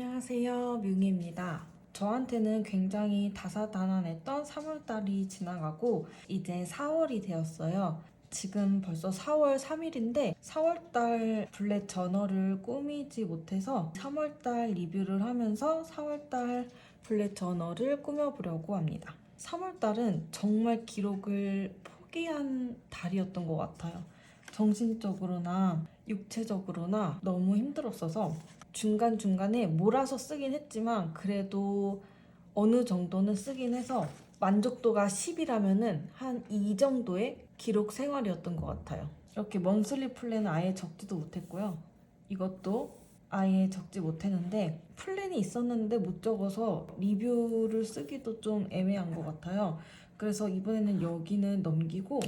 안녕하세요. 뮤ങ്ങി입니다. 저한테는 굉장히 다사다난했던 3월달이 지나가고 이제 4월이 되었어요. 지금 벌써 4월 3일인데 4월달 블랙 저널을 꾸미지 못해서 3월달 리뷰를 하면서 4월달 블랙 저널을 꾸며보려고 합니다. 3월달은 정말 기록을 포기한 달이었던 것 같아요. 정신적으로나 육체적으로나 너무 힘들었어서 중간중간에 몰아서 쓰긴 했지만 그래도 어느 정도는 쓰긴 해서 만족도가 10이라면은 한 2 정도의 기록 생활이었던 것 같아요. 이렇게 먼슬리 플랜은 아예 적지도 못했고요. 이것도 아예 적지 못했는데 플랜이 있었는데 못 적어서 리뷰를 쓰기도 좀 애매한 것 같아요. 그래서 이번에는 여기는 넘기고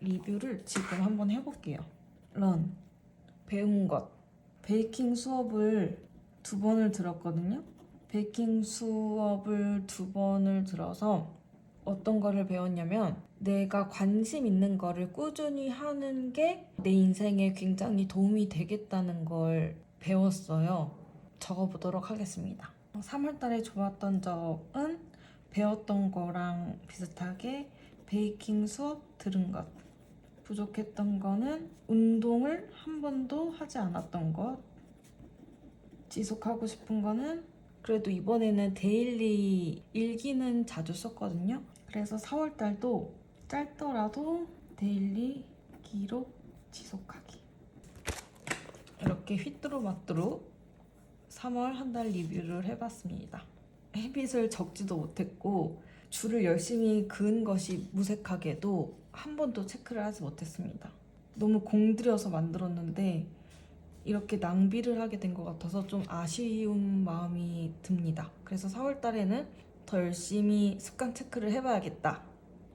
리뷰를 지금 한번 해볼게요. 런 배운 것 베이킹 수업을 두 번을 들었거든요. 베이킹 수업을 두 번을 들어서 어떤 거를 배웠냐면 내가 관심 있는 거를 꾸준히 하는 게 내 인생에 굉장히 도움이 되겠다는 걸 배웠어요. 적어보도록 하겠습니다. 3월달에 좋았던 점은 배웠던 거랑 비슷하게 베이킹 수업 들은 것. 부족했던 거는 운동을 한 번도 하지 않았던 것. 지속하고 싶은 거는 그래도 이번에는 데일리 일기는 자주 썼거든요. 그래서 4월 달도 짧더라도 데일리 기록 지속하기. 이렇게 휘뚜루마뚜루 3월 한 달 리뷰를 해봤습니다. 햇빛을 적지도 못했고 줄을 열심히 그은 것이 무색하게도 한 번도 체크를 하지 못했습니다. 너무 공들여서 만들었는데 이렇게 낭비를 하게 된 것 같아서 좀 아쉬운 마음이 듭니다. 그래서 4월 달에는 더 열심히 습관 체크를 해봐야겠다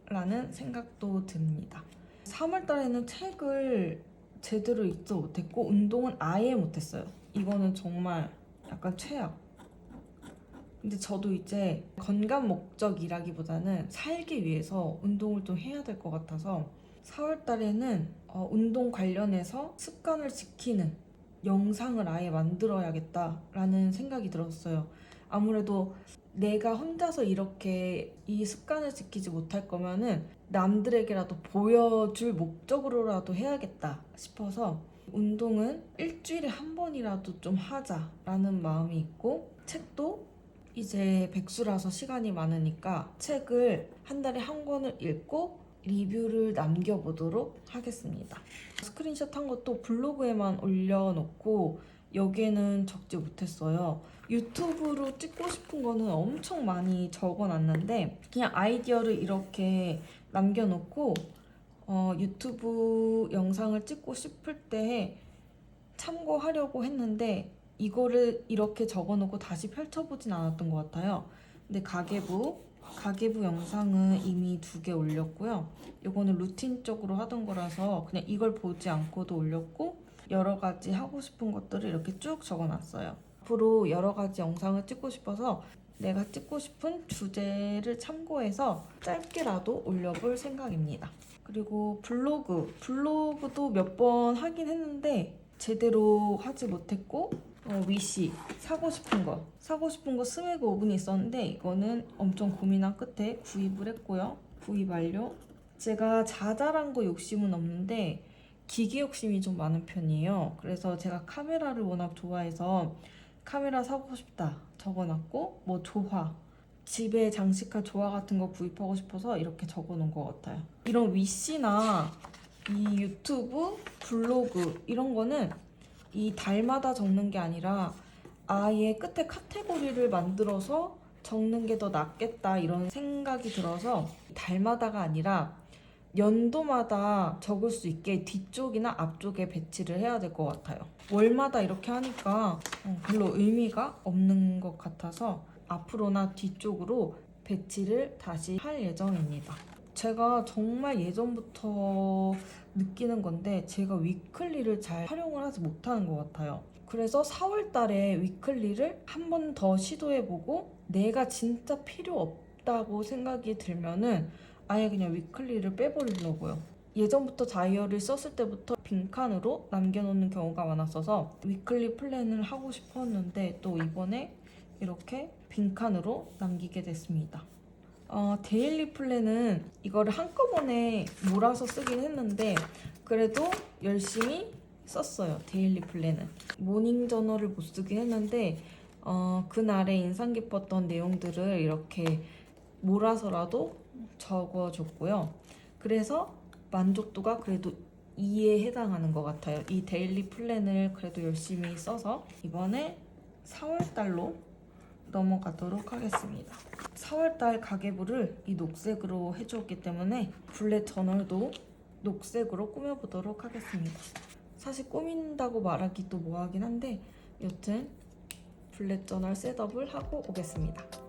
라는 생각도 듭니다. 3월 달에는 책을 제대로 읽지 못했고 운동은 아예 못했어요. 이거는 정말 약간 최악. 근데 저도 이제 건강 목적이라기보다는 살기 위해서 운동을 좀 해야 될 것 같아서 4월 달에는 어, 운동 관련해서 습관을 지키는 영상을 아예 만들어야겠다라는 생각이 들었어요. 아무래도 내가 혼자서 이렇게 이 습관을 지키지 못할 거면은 남들에게라도 보여줄 목적으로라도 해야겠다 싶어서 운동은 일주일에 한 번이라도 좀 하자라는 마음이 있고 책도 이제 백수라서 시간이 많으니까 책을 한 달에 한 권을 읽고 리뷰를 남겨보도록 하겠습니다. 스크린샷 한 것도 블로그에만 올려놓고 여기에는 적지 못했어요. 유튜브로 찍고 싶은 거는 엄청 많이 적어놨는데 그냥 아이디어를 이렇게 남겨놓고 어, 유튜브 영상을 찍고 싶을 때 참고하려고 했는데 이거를 이렇게 적어놓고 다시 펼쳐보진 않았던 것 같아요. 근데 가계부 가계부 영상은 이미 두 개 올렸고요. 이거는 루틴적으로 하던 거라서 그냥 이걸 보지 않고도 올렸고 여러 가지 하고 싶은 것들을 이렇게 쭉 적어놨어요. 앞으로 여러 가지 영상을 찍고 싶어서 내가 찍고 싶은 주제를 참고해서 짧게라도 올려볼 생각입니다. 그리고 블로그, 블로그도 몇 번 하긴 했는데 제대로 하지 못했고 어, 위시 사고 싶은 거. 사고 싶은 거 스웨그 오븐이 있었는데 이거는 엄청 고민한 끝에 구입을 했고요. 구입 완료. 제가 자잘한 거 욕심은 없는데 기계 욕심이 좀 많은 편이에요. 그래서 제가 카메라를 워낙 좋아해서 카메라 사고 싶다 적어놨고 뭐 조화 집에 장식할 조화 같은 거 구입하고 싶어서 이렇게 적어놓은 것 같아요. 이런 위시나 이 유튜브 블로그 이런 거는 이 달마다 적는 게 아니라 아예 끝에 카테고리를 만들어서 적는 게 더 낫겠다 이런 생각이 들어서 달마다가 아니라 연도마다 적을 수 있게 뒤쪽이나 앞쪽에 배치를 해야 될 것 같아요. 월마다 이렇게 하니까 어, 별로 의미가 없는 것 같아서 앞으로나 뒤쪽으로 배치를 다시 할 예정입니다. 제가 정말 예전부터 느끼는 건데 제가 위클리를 잘 활용을 하지 못하는 것 같아요. 그래서 4월 달에 위클리를 한 번 더 시도해보고 내가 진짜 필요 없다고 생각이 들면은 아예 그냥 위클리를 빼버리려고요. 예전부터 다이어리를 썼을 때부터 빈칸으로 남겨놓는 경우가 많았어서 위클리 플랜을 하고 싶었는데 또 이번에 이렇게 빈칸으로 남기게 됐습니다. 어, 데일리 플랜은 이거를 한꺼번에 몰아서 쓰긴 했는데 그래도 열심히 썼어요. 데일리 플랜은 모닝 저널을 못 쓰긴 했는데 어, 그날의 인상 깊었던 내용들을 이렇게 몰아서라도 적어줬고요. 그래서 만족도가 그래도 2에 해당하는 것 같아요. 이 데일리 플랜을 그래도 열심히 써서 이번에 4월달로 넘어가도록 하겠습니다. 4월달 가계부를 이 녹색으로 해주었기 때문에 블랙 저널도 녹색으로 꾸며보도록 하겠습니다. 사실 꾸민다고 말하기 또 뭐하긴 한데 여튼 블랙 저널 셋업을 하고 오겠습니다.